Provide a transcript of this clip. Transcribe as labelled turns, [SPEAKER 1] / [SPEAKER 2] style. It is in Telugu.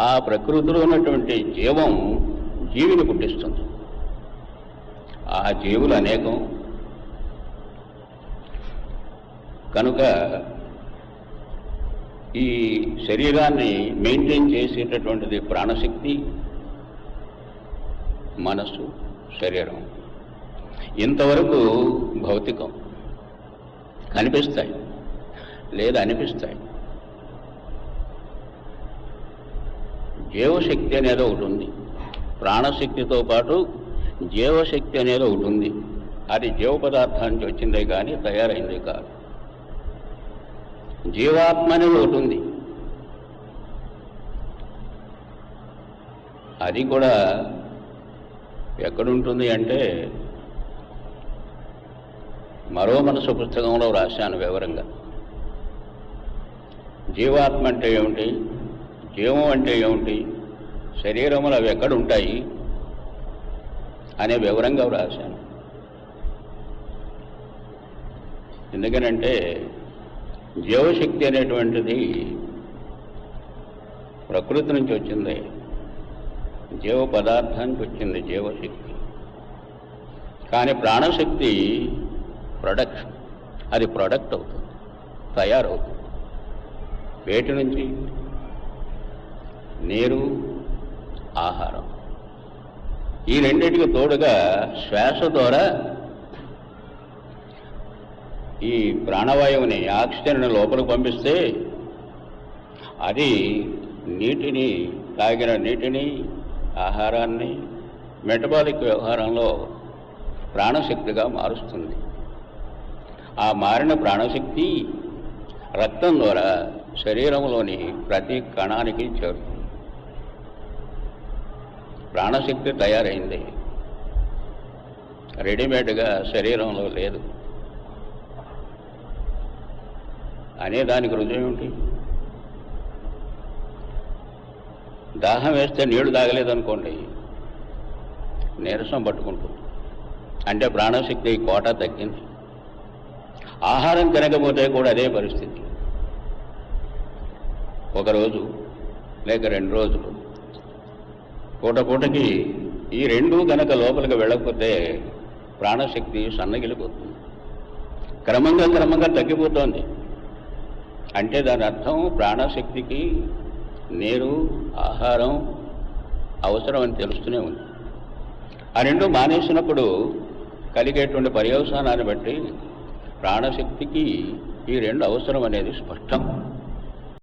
[SPEAKER 1] ఆ ప్రకృతిలో ఉన్నటువంటి జీవం జీవిని పుట్టిస్తుంది. ఆ జీవులు అనేకం. కనుక ఈ శరీరాన్ని మెయింటైన్ చేసేటటువంటిది ప్రాణశక్తి మనస్సు శరీరం. ఇంతవరకు భౌతికం. కనిపిస్తాయి. లేదా అనిపిస్తాయి. జీవశక్తి అనేది ఒకటి ఉంది. ప్రాణశక్తితో పాటు జీవశక్తి అనేది ఒకటి ఉంది. అది జీవ పదార్థం నుంచి వచ్చిందే కానీ తయారైందే కాదు. జీవాత్మ అనేది ఒకటి ఉంది. అది కూడా ఎక్కడుంటుంది అంటే మరో మనసు పుస్తకంలో రాశాను వివరంగా. జీవాత్మ అంటే ఏమిటి? జీవం అంటే ఏమిటి? శరీరములు అవి ఎక్కడ ఉంటాయి? అనే వివరంగా వ్రాశాను. ఎందుకనంటే జీవశక్తి అనేటువంటిది ప్రకృతి నుంచి వచ్చింది. జీవ పదార్థానికి వచ్చింది జీవశక్తి. కానీ ప్రాణశక్తి ప్రొడక్షన్ అది ప్రొడక్ట్ అవుతుంది తయారవుతుంది. వేటి నుంచి? నీరు ఆహారం. ఈ రెండింటికి తోడుగా శ్వాస ద్వారా ఈ ప్రాణవాయువుని ఆక్సిజన్ లోపలికి పంపిస్తే అది నీటిని తాగిన నీటిని ఆహారాన్ని మెటబాలిక్ వ్యవహారంలో ప్రాణశక్తిగా మారుస్తుంది. ఆ మారిన ప్రాణశక్తి రక్తం ద్వారా శరీరంలోని ప్రతి కణానికి చేరుతుంది. ప్రాణశక్తి తయారైంది. రెడీమేడ్గా శరీరంలో లేదు. అనే దానికి రుజువు ఏమిటి? దాహం వేస్తే నీళ్ళు తాగలేదనుకోండి నీరసం పట్టుకుంటుంది. అంటే ప్రాణశక్తి కోట తగ్గింది. ఆహారం తినకపోతే కూడా అదే పరిస్థితి. ఒకరోజు లేక రెండు రోజులు పూట పూటకి ఈ రెండు కనుక లోపలికి వెళ్ళకపోతే ప్రాణశక్తి సన్నగిలిపోతుంది. క్రమంగా క్రమంగా తగ్గిపోతోంది. అంటే దాని అర్థం ప్రాణశక్తికి నీరు ఆహారం అవసరం అని తెలుస్తూనే ఉంది. ఆ రెండు మానేసినప్పుడు కలిగేటువంటి పర్యవసానాన్ని బట్టి ప్రాణశక్తికి ఈ రెండు అవసరం అనేది స్పష్టం.